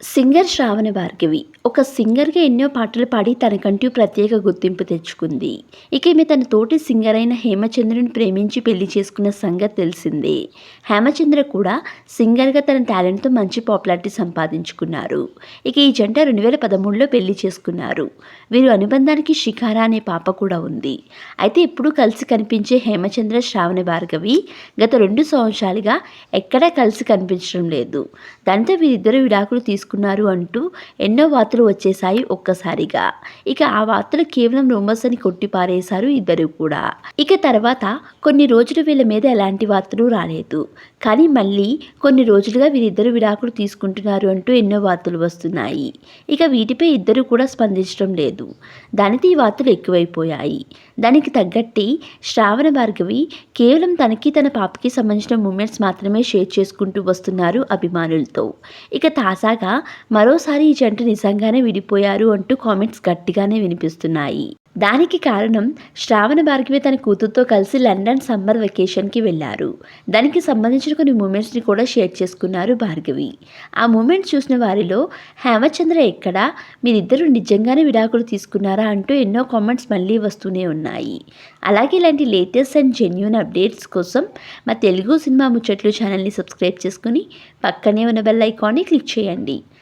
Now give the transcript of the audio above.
Singer శ్రావణ భార్గవి ఒక సింగర్గా ఎన్నో పాటలు పాడి తనకంటూ ప్రత్యేక గుర్తింపు తెచ్చుకుంది. ఇక ఈమె తన తోటి సింగర్ అయిన హేమచంద్రుని ప్రేమించి పెళ్ళి చేసుకున్న సంగతి తెలిసిందే. హేమచంద్ర కూడా సింగర్గా తన టాలెంట్తో మంచి పాపులారిటీ సంపాదించుకున్నారు. ఇక ఈ జంట రెండు వేల పదమూడులో పెళ్ళి చేసుకున్నారు. వీరు అనుబంధానికి శిఖార అనే పాప కూడా ఉంది. అయితే ఇప్పుడు కలిసి కనిపించే హేమచంద్ర శ్రావణ భార్గవి గత రెండు సంవత్సరాలుగా ఎక్కడా కలిసి కనిపించడం లేదు. దాంతో వీరిద్దరూ విడాకులు తీసుకున్నారు అంటూ ఎన్నో వార్తలు వచ్చేసాయి ఒక్కసారిగా. ఇక ఆ వార్తలు కేవలం రూమర్స్ అని కొట్టిపారేశారు ఇద్దరు కూడా. ఇక తర్వాత కొన్ని రోజులు వీళ్ళ మీద ఎలాంటి వార్తలు రాలేదు. కానీ మళ్ళీ కొన్ని రోజులుగా వీరిద్దరు విడాకులు తీసుకుంటున్నారు అంటూ ఎన్నో వార్తలు వస్తున్నాయి. ఇక వీటిపై ఇద్దరు కూడా స్పందించడం లేదు. దానితో ఈ వార్తలు ఎక్కువైపోయాయి. దానికి తగ్గట్టి శ్రావణ భార్గవి కేవలం తనకి తన పాపకి సంబంధించిన మూమెంట్స్ మాత్రమే షేర్ చేసుకుంటూ వస్తున్నారు అభిమానులతో. ఇక తాజాగా మరోసారి ఈ జంట నిజంగానే విడిపోయారు అంటూ కామెంట్స్ గట్టిగానే వినిపిస్తున్నాయి. దానికి కారణం శ్రావణ భార్గవి తన కూతురుతో కలిసి లండన్ సమ్మర్ వెకేషన్కి వెళ్ళారు. దానికి సంబంధించిన కొన్ని మూమెంట్స్ని కూడా షేర్ చేసుకున్నారు భార్గవి. ఆ మూమెంట్స్ చూసిన వారిలో హేమచంద్ర ఎక్కడ? మీరిద్దరూ నిజంగానే విడాకులు తీసుకున్నారా? అంటూ ఎన్నో కామెంట్స్ మళ్ళీ వస్తూనే ఉన్నాయి. అలాగే ఇలాంటి లేటెస్ట్ అండ్ జెన్యున్ అప్డేట్స్ కోసం మా తెలుగు సినిమా ముచ్చట్లు ఛానల్ని సబ్స్క్రైబ్ చేసుకుని పక్కనే ఉన్న బెల్ ఐకాన్ని క్లిక్ చేయండి.